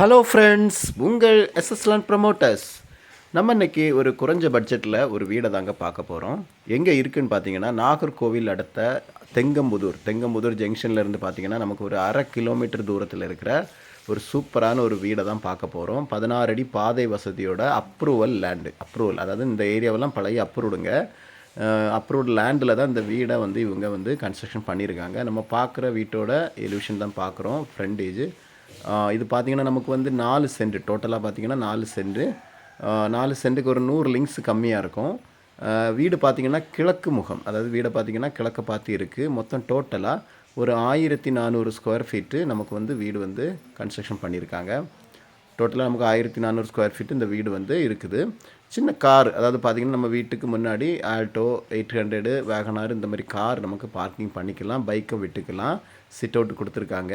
Hello friends உங்கள் எஸ்எஸ்லான் promoters நம்ம இன்னைக்கு ஒரு குறைஞ்ச பட்ஜெட்டில் ஒரு வீடை தாங்க பார்க்க போகிறோம் எங்கே இருக்குதுன்னு பார்த்தீங்கன்னா நாகர்கோவில் அடுத்த தெங்கம்புதூர். தெங்கம்புதூர் ஜங்ஷன்லேருந்து பார்த்தீங்கன்னா நமக்கு ஒரு அரை கிலோமீட்டர் தூரத்தில் இருக்கிற ஒரு சூப்பரான ஒரு வீடை தான் பார்க்க போகிறோம் பதினாறு அடி பாதை வசதியோட அப்ரூவல் லேண்டு அப்ரூவல் அதாவது இந்த ஏரியாவெல்லாம் பழைய அப்ரூவ்டுங்க. அப்ரூவ்டு லேண்டில் தான் இந்த வீடை வந்து இவங்க வந்து கன்ஸ்ட்ரக்ஷன் பண்ணியிருக்காங்க. நம்ம பார்க்குற வீட்டோட எலிவிஷன் தான் பார்க்குறோம். ஃப்ரண்டேஜ் இது பார்த்திங்கன்னா நமக்கு வந்து நாலு சென்ட். டோட்டலாக பார்த்தீங்கன்னா நாலு சென்ட். நாலு சென்ட்டுக்கு ஒரு நூறு லிங்க்ஸ் கம்மியாக இருக்கும். வீடு பார்த்தீங்கன்னா கிழக்கு முகம். அதாவது வீடை பார்த்தீங்கன்னா கிழக்க பார்த்து இருக்குது மொத்தம் டோட்டலாக ஒரு ஆயிரத்தி நானூறு ஸ்கொயர் ஃபீட்டு நமக்கு வந்து வீடு வந்து கன்ஸ்ட்ரக்ஷன் பண்ணியிருக்காங்க. டோட்டலாக நமக்கு ஆயிரத்தி நானூறு ஸ்கொயர் ஃபீட் இந்த வீடு வந்து இருக்குது. சின்ன கார் அதாவது பார்த்திங்கன்னா நம்ம வீட்டுக்கு முன்னாடி ஆல்டோ எயிட் ஹண்ட்ரடு வேகனார் இந்த மாதிரி கார் நமக்கு பார்க்கிங் பண்ணிக்கலாம். பைக்கும் விட்டுக்கலாம். சிட் அவுட் கொடுத்துருக்காங்க.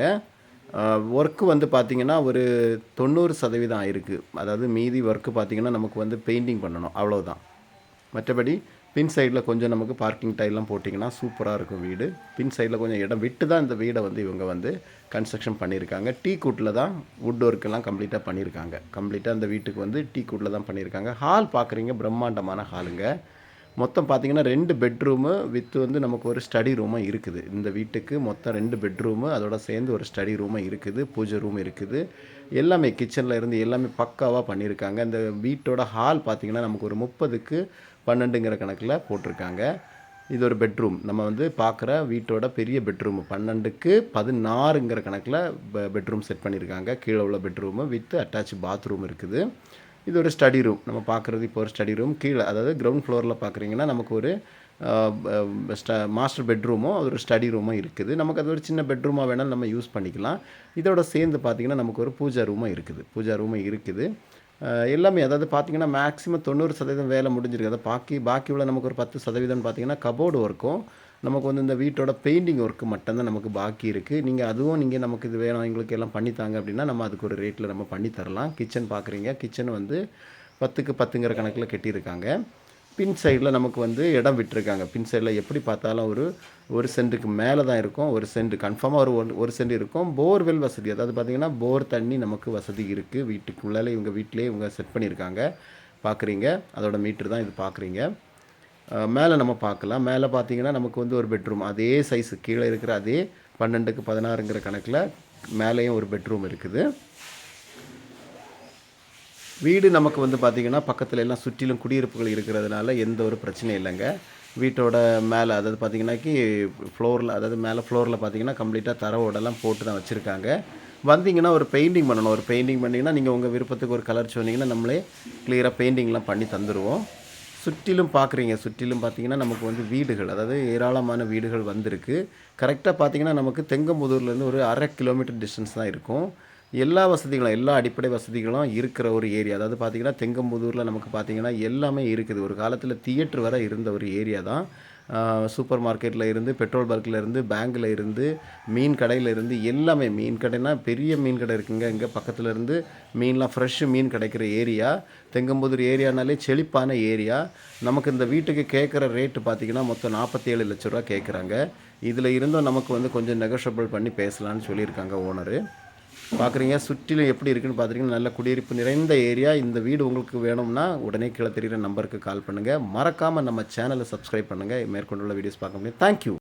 ஒர்க்கு வந்து பார்த்திங்கன்னா ஒரு தொண்ணூறு சதவீதம் ஆயிருக்கு. அதாவது மீதி ஒர்க்கு பார்த்திங்கன்னா நமக்கு வந்து பெயிண்டிங் பண்ணணும். அவ்வளோதான் மற்றபடி பின் சைடில் கொஞ்சம் நமக்கு பார்க்கிங் டைல்லாம் போட்டிங்கன்னா சூப்பராக இருக்கும் வீடு. பின் சைடில் கொஞ்சம் இடம் விட்டு தான் இந்த வீடை வந்து இவங்க வந்து கன்ஸ்ட்ரக்ஷன் பண்ணியிருக்காங்க. டீ கூட்டில் தான் வுட் ஒர்க்கெல்லாம் கம்ப்ளீட்டாக பண்ணியிருக்காங்க. கம்ப்ளீட்டாக அந்த வீட்டுக்கு வந்து டீ கூட்டில் தான் பண்ணியிருக்காங்க. ஹால் பார்க்குறீங்க பிரம்மாண்டமான ஹாலுங்க மொத்தம் பார்த்தீங்கன்னா ரெண்டு பெட்ரூமு வித் வந்து நமக்கு ஒரு ஸ்டடி ரூமாக இருக்குது. இந்த வீட்டுக்கு மொத்தம் ரெண்டு பெட்ரூமு அதோட சேர்ந்து ஒரு ஸ்டடி ரூமாக இருக்குது பூஜை ரூம் இருக்குது. எல்லாமே கிச்சனில் இருந்து எல்லாமே பக்காவாக பண்ணியிருக்காங்க இந்த வீட்டோட ஹால் பார்த்திங்கன்னா நமக்கு ஒரு முப்பதுக்கு பன்னெண்டுங்கிற கணக்கில் போட்டிருக்காங்க. இது ஒரு பெட்ரூம் நம்ம வந்து பார்க்குற வீட்டோட பெரிய பெட்ரூம் பன்னெண்டுக்கு பதினாறுங்கிற கணக்கில் பெட்ரூம் செட் பண்ணியிருக்காங்க கீழே உள்ள பெட்ரூமு வித் அட்டாச் பாத்ரூம் இருக்குது. இது ஒரு ஸ்டடி ரூம் நம்ம பார்க்குறது இப்போ ஒரு ஸ்டடி ரூம் கீழே அதாவது கிரவுண்ட் ஃப்ளோரில் பார்க்குறீங்கன்னா நமக்கு ஒரு மாஸ்டர் பெட்ரூமோ அது ஒரு ஸ்டடி ரூமும் இருக்குது. நமக்கு அது ஒரு சின்ன பெட்ரூமாக வேணாலும் நம்ம யூஸ் பண்ணிக்கலாம். இதோட சேர்ந்து பார்த்திங்கன்னா நமக்கு ஒரு பூஜா ரூமும் இருக்குது. பூஜா ரூமும் இருக்குது. எல்லாமே அதாவது பார்த்தீங்கன்னா மேக்ஸிமம் தொண்ணூறு சதவீதம் வேலை முடிஞ்சிருக்கு. அதை பாக்கி பாக்கி உள்ள நமக்கு ஒரு பத்து சதவீதம் பார்த்தீங்கன்னா கபோர்டு ஒர்க்கும் நமக்கு வந்து இந்த வீட்டோட பெயிண்டிங் ஒர்க்கு மட்டும்தான் நமக்கு பாக்கி இருக்குது நீங்கள் அதுவும் நீங்கள் நமக்கு இது வேணும் எங்களுக்கு எல்லாம் பண்ணித்தாங்க அப்படின்னா நம்ம அதுக்கு ஒரு ரேட்டில் நம்ம பண்ணி தரலாம். கிச்சன் பார்க்குறீங்க கிச்சன் வந்து பத்துக்கு பத்துங்கிற கணக்கில் கட்டியிருக்காங்க. பின் சைடில் நமக்கு வந்து இடம் விட்டுருக்காங்க. பின் சைடில் எப்படி பார்த்தாலும் ஒரு ஒரு சென்ட்டுக்கு மேலே தான் இருக்கும். ஒரு சென்ட் கன்ஃபார்மாக ஒரு ஒன்- ஒரு சென்ட் இருக்கும். போர்வெல் வசதி அதாவது பார்த்திங்கன்னா போர் தண்ணி நமக்கு வசதி இருக்குது வீட்டுக்குள்ளால இவங்க வீட்டிலே இவங்க செட் பண்ணியிருக்காங்க. பார்க்குறீங்க. அதோட மீட்ரு தான் இது பார்க்குறீங்க. மேலே நம்ம பார்க்கலாம். மேலே பார்த்தீங்கன்னா நமக்கு வந்து ஒரு பெட்ரூம் அதே சைஸு கீழே இருக்கிற அதே பன்னெண்டுக்கு பதினாறுங்கிற கணக்கில் மேலேயும் ஒரு பெட்ரூம் இருக்குது. வீடு நமக்கு வந்து பார்த்திங்கன்னா பக்கத்தில் எல்லாம் சுற்றிலும் குடியிருப்புகள் இருக்கிறதுனால எந்த ஒரு பிரச்சனையும் இல்லைங்க. வீட்டோட மேலே அதாவது பார்த்தீங்கன்னாக்கி ஃப்ளோரில் அதாவது மேலே ஃப்ளோரில் பார்த்தீங்கன்னா கம்ப்ளீட்டாக தரவோடெல்லாம் போட்டு தான் வச்சுருக்காங்க. வந்தீங்கன்னா ஒரு பெயிண்டிங் பண்ணணும். ஒரு பெயிண்டிங் பண்ணிங்கன்னா நீங்கள் உங்கள் விருப்பத்துக்கு ஒரு கலர் சொன்னீங்கன்னா நம்மளே கிளியராக பெயிண்டிங்லாம் பண்ணி தந்துடுவோம் சுற்றிலும் பார்க்குறீங்க சுற்றிலும் பார்த்தீங்கன்னா நமக்கு வந்து வீடுகள் அதாவது ஏராளமான வீடுகள் வந்திருக்கு. கரெக்டாக பார்த்தீங்கன்னா நமக்கு தெங்கம்புதூர்லேருந்து ஒரு அரை கிலோமீட்டர் டிஸ்டன்ஸ் தான் இருக்கும். எல்லா வசதிகளும் எல்லா அடிப்படை வசதிகளும் இருக்கிற ஒரு ஏரியா. அதாவது பார்த்தீங்கன்னா தெங்கம்புதூரில் நமக்கு பார்த்தீங்கன்னா எல்லாமே இருக்குது. ஒரு காலத்தில் தியேட்டர் வரை இருந்த ஒரு ஏரியா தான். சூப்பர் மார்க்கெட்டில் இருந்து பெட்ரோல் பர்க்கில் இருந்து பேங்க்கில் இருந்து மீன் கடையில் இருந்து எல்லாமே மீன் கடைனா பெரிய மீன் கடை இருக்குங்க. இங்கே பக்கத்தில் இருந்து மீன்லாம் ஃப்ரெஷ்ஷு மீன் கிடைக்கிற ஏரியா. தெங்கம்புதூர் ஏரியானாலே செழிப்பான ஏரியா. நமக்கு இந்த வீட்டுக்கு கேட்குற ரேட்டு பார்த்தீங்கன்னா மொத்தம் நாற்பத்தி ஏழு லட்ச ரூபா கேட்குறாங்க. இதில் இருந்தும் நமக்கு வந்து கொஞ்சம் நெகோஷியபிள் பண்ணி பேசலான்னு சொல்லியிருக்காங்க ஓனரு பார்க்குறீங்க. சுற்றிலும் எப்படி இருக்குன்னு பார்த்துருக்கீங்க. நல்ல குடியிருப்பு நிறைந்த ஏரியா. இந்த வீடு உங்களுக்கு வேணும்னா உடனே கீழே தெரிகிற நம்பருக்கு கால் பண்ணுங்கள் மறக்காமல் நம்ம சேனலை சப்ஸ்கிரைப் பண்ணுங்கள் மேற்கொண்டுள்ள வீடியோஸ் பார்க்க முடியும். தேங்க்யூ